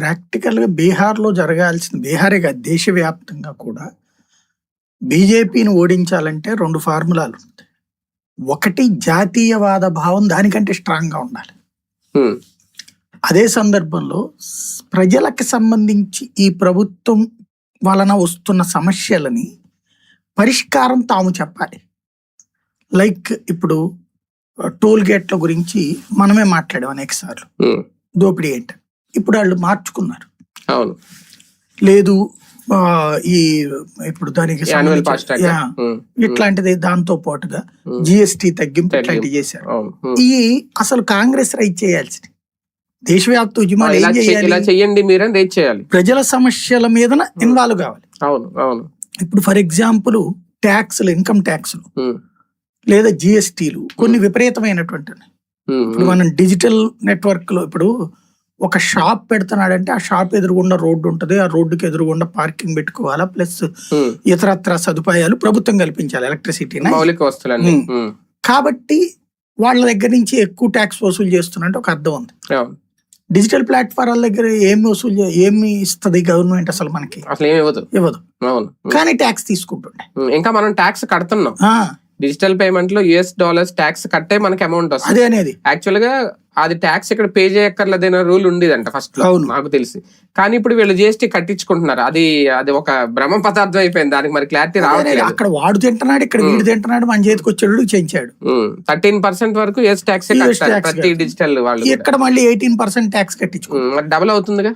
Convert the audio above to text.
ప్రాక్టికల్గా బీహార్లో జరగాల్సిన బీహారే కాదు దేశవ్యాప్తంగా కూడా బీజేపీని ఓడించాలంటే రెండు ఫార్ములాలు ఉంటాయి. ఒకటి జాతీయవాద భావం దానికంటే స్ట్రాంగ్గా ఉండాలి. అదే సందర్భంలో ప్రజలకు సంబంధించి ఈ ప్రభుత్వం వలన వస్తున్న సమస్యలని పరిష్కారం తాము చెప్పాలి. లైక్ ఇప్పుడు టోల్ గేట్ల గురించి మనమే మాట్లాడాం అనేక సార్లు. ఉమ్, దోపిడీ ఏంటి ఇప్పుడు వాళ్ళు మార్చుకున్నారు. అవును. లేదు ఈ ఇప్పుడు దానికి ఇట్లాంటిది దాంతో పాటుగా జిఎస్టి తగ్గింపు. ఇట్లాంటివి చేశారు. ఈ అసలు కాంగ్రెస్ రైట్ చేయాల్సింది. దేశవ్యాప్త ఉద్యమాలు ఏం చేయాలి? చెయ్యండి మీరని రేట్ చేయాలి. ప్రజల సమస్యల మీద ఇన్వాల్వ్ కావాలి. అవును అవును. ఇప్పుడు ఫర్ ఎగ్జాంపుల్ ట్యాక్స్లు ఇన్కమ్ ట్యాక్స్లు లేదా జిఎస్టీలు కొన్ని విపరీతమైనటువంటి మనం డిజిటల్ నెట్వర్క్లో ఇప్పుడు ఒక షాప్ పెడుతున్నాడంటే ఆ షాప్ ఎదురుగుండా రోడ్డు ఉంటుంది. ఆ రోడ్డుకి ఎదురుగుండా పార్కింగ్ పెట్టుకోవాలా? ప్లస్. ఇతరత్ర సదుపాయాలు ప్రభుత్వం కల్పించాలి. ఎలక్ట్రిసిటీ మౌలిక వస్తువులన్నీ. కాబట్టి వాళ్ళ దగ్గర నుంచి ఎక్కువ ట్యాక్స్ వసూలు చేస్తున్నట్టు ఒక అర్థం ఉంది. డిజిటల్ ప్లాట్ఫారాల దగ్గర ఏమి వసూలు ఏమి ఇస్తుంది గవర్నమెంట్ అసలు మనకి? అసలు ఏమి ఇవ్వదు. ఇవ్వదు. కానీ ట్యాక్స్ తీసుకుంటుండే. ఇంకా మనం ట్యాక్స్ కడుతున్నాం. డిజిటల్ పేమెంట్లో యుఎస్ డాలర్స్ ట్యాక్స్ కట్టే మనకి అమౌంట్ వస్తుంది. అదే అనేది. యాక్చువల్గా అది ట్యాక్స్ ఇక్కడ పే చేయక్కర్లేదన్న రూల్ ఉండేదంట ఫస్ట్లో. నాకు తెలిసి. కానీ ఇప్పుడు వీళ్ళు జిఎస్టీ కట్టించుకుంటున్నారు. అది అది ఒక భ్రమ పదార్థం అయిపోయింది. దానికి మరి క్లారిటీ. రావట్లేదు. అక్కడ వాడు తింటున్నాడు ఇక్కడ వీడు తింటున్నాడు మన చేతికి వచ్చాడు చెంచాడు థర్టీన్ పర్సెంట్ వరకు యుఎస్ ట్యాక్స్ ప్రతి. డిజిటల్ వాళ్ళు ఇక్కడ మళ్ళీ ఎయిటీన్ పర్సెంట్ ట్యాక్స్ కట్టించుకో డబుల్ అవుతుందిగా?